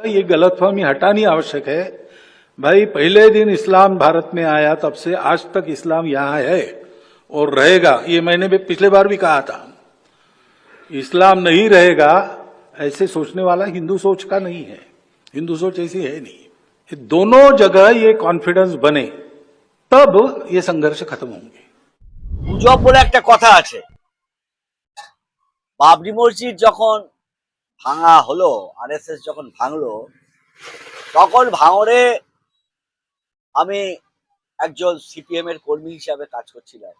ये गलतफहमी हटानी आवश्यक है भाई पहले दिन इस्लाम भारत में आया तब से आज तक इस्लाम यहाँ है और रहेगा ये मैंने भी पिछले बार भी कहा था इस्लाम नहीं रहेगा ऐसे सोचने वाला हिंदू सोच का नहीं है हिंदू सोच ऐसी है नहीं ये दोनों जगह ये कॉन्फिडेंस बने तब ये संघर्ष खत्म होंगे গুজব বলে একটা কথা আছে বাবরি মসজিদ যখন ভাঙা হলো, আরএসএস যখন ভাঙলো, তখন ভাঙরে আমি একজন সিপিএম এর কর্মী হিসাবে কাজ করছিলাম।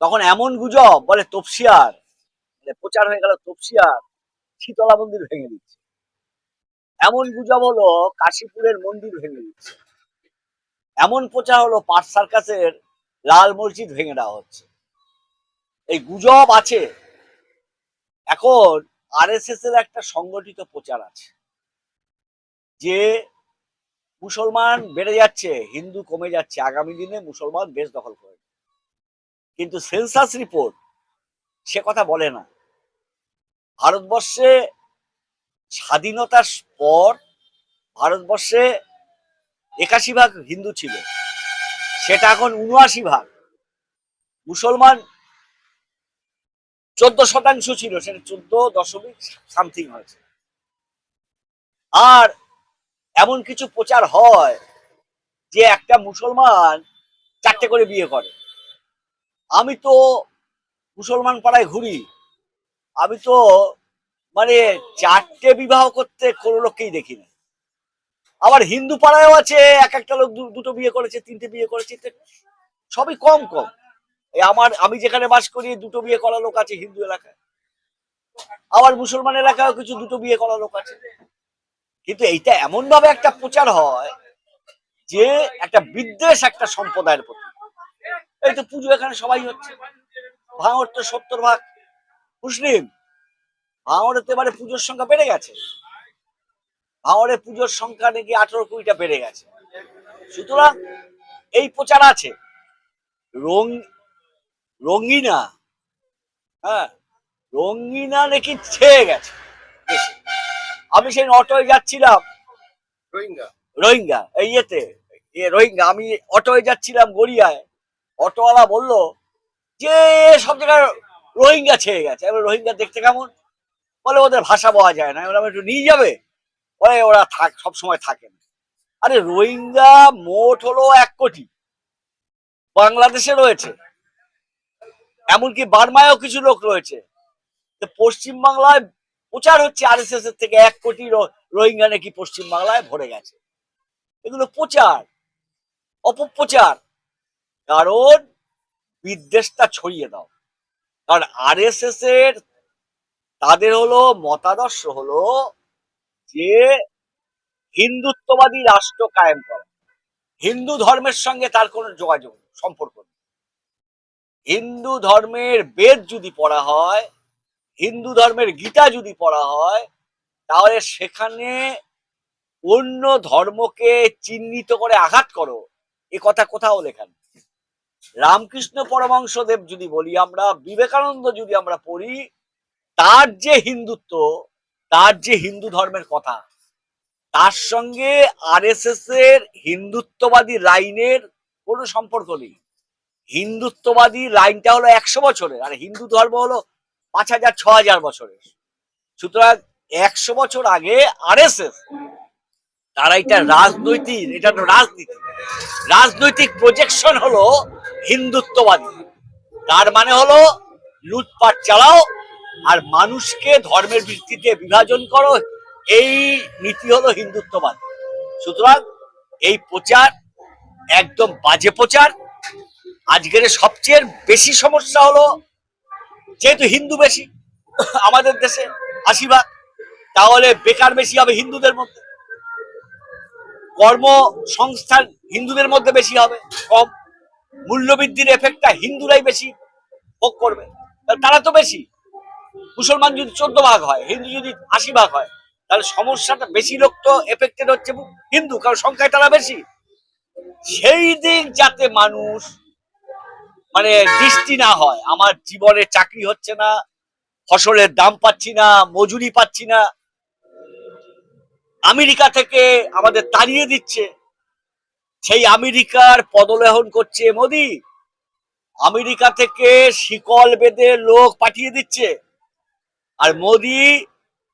তখন এমন গুজব, বলে তপসিয়ার মানে প্রচার হয়ে গেল তপসিয়ার, শীতলা মন্দির ভেঙে দিচ্ছে। এমন গুজব হলো, কাশীপুরের মন্দির ভেঙে দিচ্ছে। এমন প্রচার হলো, পাট সার্কাসের লাল মসজিদ ভেঙে দেওয়া হচ্ছে। এই গুজব আছে। এখন আরএসএস এর একটা সংগঠিত প্রচার আছে। যে মুসলমান বেড়ে যাচ্ছে, হিন্দু কমে যাচ্ছে। আগামী দিনে মুসলমান বেশ দখল করে কিন্তু সেন্সাস রিপোর্ট সে কথা বলে না। ভারতবর্ষে স্বাধীনতার পর ভারতবর্ষে একাশি ভাগ হিন্দু ছিল। সেটা এখন উনআশি ভাগ। মুসলমান চোদ্দ শতাংশ ছিল, সেটা চোদ্দ দশমিক সামথিং হয়েছে। আর এমন কিছু প্রচার হয় যে একটা মুসলমান চারটে করে বিয়ে করে। আমি তো মুসলমান পাড়ায় ঘুরি। আমি তো মানে চারটে বিবাহ করতে কোনো লোককেই দেখি না। আবার হিন্দু পাড়ায়ও আছে, এক একটা লোক দুটো বিয়ে করেছে, তিনটে বিয়ে করেছে, সবই কম কম। আমার, আমি যেখানে বাস করি, দুটো বিয়ে করা লোক আছে হিন্দু এলাকায়। আবার মুসলমান এলাকায়ও কিছু দুটো বিয়ে করা লোক আছে। কিন্তু এইটা এমন ভাবে একটা প্রচার হয় যে একটা বিদ্বেষ একটা সম্প্রদায়ের প্রতি। এই তো পুজো এখানে সবাই হচ্ছে। ভাঙর তো সত্তর ভাগ মুসলিম। ভাঙরেতে এবারে পুজোর সংখ্যা বেড়ে গেছে। ভাঙরে পুজোর সংখ্যা নাকি আঠারো কুড়িটা বেড়ে গেছে। সুতরাং এই প্রচার আছে। রং রঙ্গিনা হ্যাঁ রঙ্গিনা নাকি ছেয়ে গেছে। আমি সেই অটোয় যাচ্ছিলাম। রোহিঙ্গা। রোহিঙ্গা এই ইয়েতে রোহিঙ্গা। আমি অটোয় যাচ্ছিলাম গড়িয়ায়। অটোওয়ালা বলল যে সব জায়গায় রোহিঙ্গা ছেয়ে গেছে। এবার রোহিঙ্গা দেখতে কেমন? বলে ওদের ভাষা পাওয়া যায় না। এবার আমি একটু নিয়ে যাবে? বলে ওরা থাক সব সময় থাকে না। আরে রোহিঙ্গা মোট হলো এক কোটি। বাংলাদেশে রয়েছে। এমনকি বার্মায়ও কিছু লোক রয়েছে। তো পশ্চিম বাংলায় প্রচার হচ্ছে আরএসএস এর থেকে এক কোটি রোহিঙ্গা নাকি পশ্চিম বাংলায় ভরে গেছে। এগুলো প্রচার, অপপ্রচার। কারণ বিদ্বেষটা ছড়িয়ে দাও। কারণ আরএসএস এর, তাদের হলো মতাদর্শ হলো যে হিন্দুত্ববাদী রাষ্ট্র কায়েম করা। হিন্দু ধর্মের সঙ্গে তার কোনো যোগাযোগ, সম্পর্ক নেই। হিন্দু ধর্মের বেদ যদি পড়া হয়, হিন্দু ধর্মের গীতা যদি পড়া হয়, তাহলে সেখানে অন্য ধর্মকে চিহ্নিত করে আঘাত করো। এ কথা কোথাও লেখা নেই। রামকৃষ্ণ পরমংশদেব যদি বলি আমরা, বিবেকানন্দ যদি আমরা পড়ি, তার যে হিন্দুত্ব, তার যে হিন্দু ধর্মের কথা, তার সঙ্গে আরএসএস এর হিন্দুত্ববাদী লাইনের কোনো সম্পর্ক নেই। হিন্দুত্ববাদী লাইনটা হলো একশো বছরের, আর হিন্দু ধর্ম হলো পাঁচ হাজার, ছ হাজার বছরের। সুতরাং একশো বছর আগে আর এস এস তারা এটা রাজনৈতিক, এটা রাজনীতি। রাজনৈতিক প্রজেকশন হলো হিন্দুত্ববাদী। তার মানে হলো লুটপাট চালাও আর মানুষকে ধর্মের ভিত্তিতে বিভাজন করো, এই নীতি হলো হিন্দুত্ববাদ। সুতরাং এই প্রচার একদম বাজে প্রচার। আজকের সবচেয়ে বেশি সমস্যা হলো, যেহেতু হিন্দু বেশি, আমাদের দেশে আশি ভাগ তাহলে বেকার বেশি হবে হিন্দুদের মধ্যে। কর্মসংস্থান হিন্দুদের মধ্যে বেশি হবে, কম। মূল্যবৃদ্ধির এফেক্টটা হিন্দুরাই বেশি ভোগ করবে। তারা তো বেশি। মুসলমান যদি চোদ্দ ভাগ হয়, হিন্দু যদি আশি ভাগ হয়, তাহলে সমস্যাটা বেশি লোক তো এফেক্টেড হচ্ছে হিন্দু, কারণ সংখ্যায় তারা বেশি। সেই দিক যাতে মানুষ মানে দৃষ্টি না হয়। আমার জীবনে চাকরি হচ্ছে না, ফসলের দাম পাচ্ছি না, মজুরি পাচ্ছি না। আমেরিকা থেকে আমাদের তাড়িয়ে দিচ্ছে। সেই আমেরিকার পদলেহন করছে মোদি। আমেরিকা থেকে শিকল বেঁধে লোক পাঠিয়ে দিচ্ছে। আর মোদি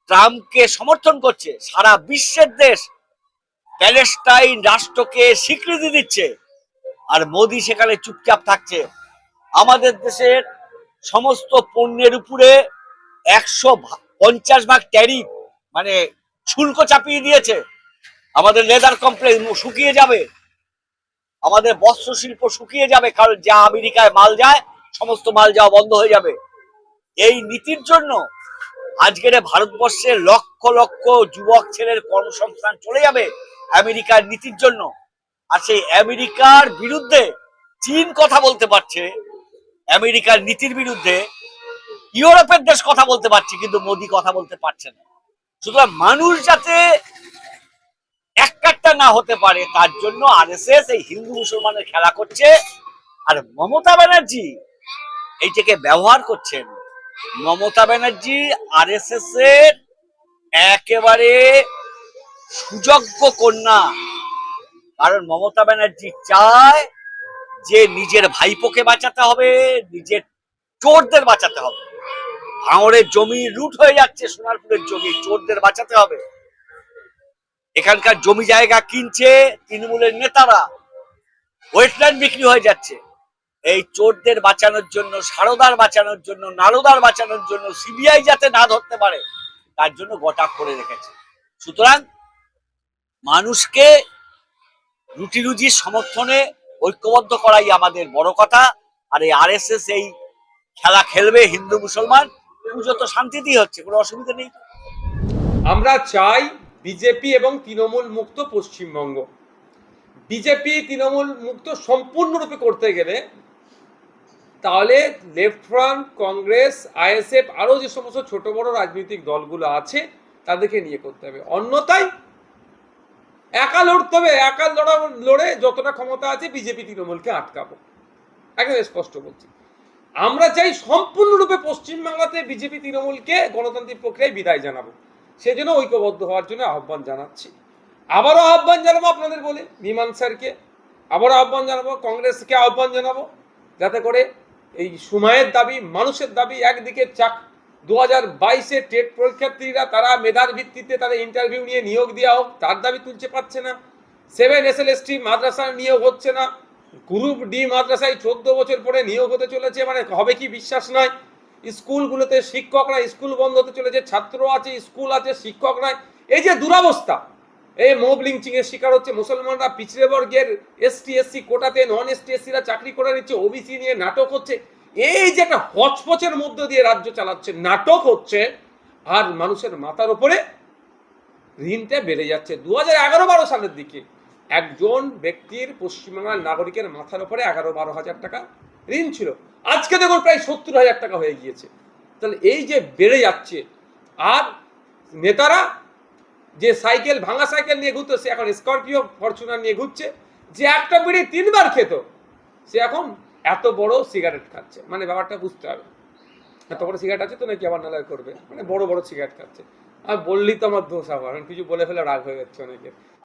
ট্রাম্পকে সমর্থন করছে। সারা বিশ্বের দেশ প্যালেস্টাইন রাষ্ট্রকে স্বীকৃতি দিচ্ছে। আর মোদি সেখানে চুপচাপ থাকছে। আমাদের দেশের সমস্ত পণ্যের উপরে একশো পঞ্চাশ ভাগ ট্যারিফ মানে শুল্ক চাপিয়ে দিয়েছে। আমাদের লেদার কমপ্লেক্স শুকিয়ে যাবে। আমাদের বস্ত্র শিল্প শুকিয়ে যাবে, কারণ যা আমেরিকায় মাল যায়, সমস্ত মাল যাওয়া বন্ধ হয়ে যাবে। এই নীতির জন্য আজকের এ ভারতবর্ষের লক্ষ লক্ষ যুবক ছেলের কর্মসংস্থান চলে যাবে আমেরিকার নীতির জন্য। আর সেই আমেরিকার বিরুদ্ধে চীন কথা বলতে পারছে। আমেরিকার নীতির বিরুদ্ধে ইউরোপের দেশ কথা বলতে পারছে, কিন্তু মোদি কথা বলতে পারছে না। সুতরাং মানুষ যাতে একটা না হতে পারে, তার জন্য আরএসএস, এই হিন্দু মুসলমানের খেলা করছে। আর মমতা ব্যানার্জি এইটাকে ব্যবহার করছেন। মমতা ব্যানার্জি আরএসএস এর একেবারে সুযোগ্য কন্যা। কারণ মমতা ব্যানার্জি চায় যে নিজের ভাইপোকে বাঁচাতে হবে, নিজের চোরদের বাঁচাতে হবে। ভাঙড়ের জমি লুট হয়ে যাচ্ছে, সোনারপুরের জমি, চোরদের বাঁচাতে হবে। এখানকার জমি জায়গা কিনছে তৃণমূলের নেতারা। ওয়েটল্যান্ড বিক্রি হয়ে যাচ্ছে। এই চোরদের বাঁচানোর জন্য, সারদার বাঁচানোর জন্য, নারদার বাঁচানোর জন্য সিবিআই যাতে না ধরতে পারে, তার জন্য গোটা করে রেখেছে। সুতরাং মানুষকে রুটি রুজির সমর্থনে ঐক্যবদ্ধ করাই আমাদের বড় কথা। আর এই আরএসএস এই খেলা খেলবে হিন্দু মুসলমান পুজো তো শান্তিতেই হচ্ছে, কোনো অসুবিধা নেই। আমরা চাই বিজেপি এবং তৃণমূল মুক্ত পশ্চিমবঙ্গ। বিজেপি তৃণমূল মুক্ত সম্পূর্ণরূপে করতে গেলে তাহলে লেফট ফ্রন্ট, কংগ্রেস, আইএসএফ, আরও যে সমস্ত ছোট বড় রাজনৈতিক দলগুলো আছে, তাদেরকে নিয়ে করতে হবে। অন্যথায় একা লড়তে হবে একা লড়া, লড়ে যতটা ক্ষমতা আছে বিজেপি, তৃণমূলকে আটকাবো। একদম স্পষ্ট বলছি। আমরা চাই সম্পূর্ণরূপে পশ্চিমবাংলাতে বিজেপি, তৃণমূলকে গণতান্ত্রিক প্রক্রিয়ায় বিদায় জানাব। সেজন্য ঐক্যবদ্ধ হওয়ার জন্য আহ্বান জানাচ্ছি। আবারও আহ্বান জানাব আপনাদের বলে, বিমান স্যারকে। আবারও আহ্বান জানাব, কংগ্রেসকে আহ্বান জানাব, যাতে করে এই সময়ের দাবি, মানুষের দাবি একদিকে চাক দু হাজার বাইশে টেট পরীক্ষার্থীরা তারা মেধার ভিত্তিতে তাদের ইন্টারভিউ নিয়ে নিয়োগ দেওয়া হোক, তার দাবি তুলতে পারছে না। Seven S L S T মাদ্রাসার নিয়োগ হচ্ছে না। গ্রুপ ডি মাদ্রাসায় চোদ্দ বছর পরে নিয়োগ হতে চলেছে মানে হবে কি বিশ্বাস নয়। স্কুলগুলোতে শিক্ষকরা স্কুল বন্ধ হতে চলেছে, ছাত্র আছে, স্কুল আছে, শিক্ষক নাই এই যে দুরাবস্থা, এই মোব এর শিকার হচ্ছে মুসলমানরা। পিছড়ে বর্গের এস এসটি এসসি কোটাতে নন এসটি এসসিরা চাকরি করে নিচ্ছে ওবিসি নিয়ে নাটক হচ্ছে। এই যে একটা হচপচের মধ্য দিয়ে রাজ্য চালাচ্ছে, নাটক হচ্ছে, আর মানুষের মাথার উপরে ঋণটা বেড়ে যাচ্ছে। দু হাজার এগারো বারো সালের দিকে একজন ব্যক্তির পশ্চিমবাংলার নাগরিকের মাথার উপরে এগারো বারো হাজার টাকা ঋণ ছিল। আজকে দেখুন প্রায় সত্তর হাজার টাকা হয়ে গিয়েছে। তাহলে এই যে বেড়ে যাচ্ছে, আর নেতারা যে সাইকেল, ভাঙা সাইকেল নিয়ে ঘুরতো, সে এখন স্করপিও ফরচুনার নিয়ে ঘুরছে। যে একটা বিড়ি তিনবার খেত, সে এখন এত বড় সিগারেট খাচ্ছে। মানে ব্যাপারটা বুঝতে হবে। এত বড় সিগারেট আছে তো নাকি আবার নালায় করবে? মানে বড় বড় সিগারেট খাচ্ছে। আর বললি তো আমার দোষ আবার। কিছু বলে ফেলে রাগ হয়ে যাচ্ছে অনেকে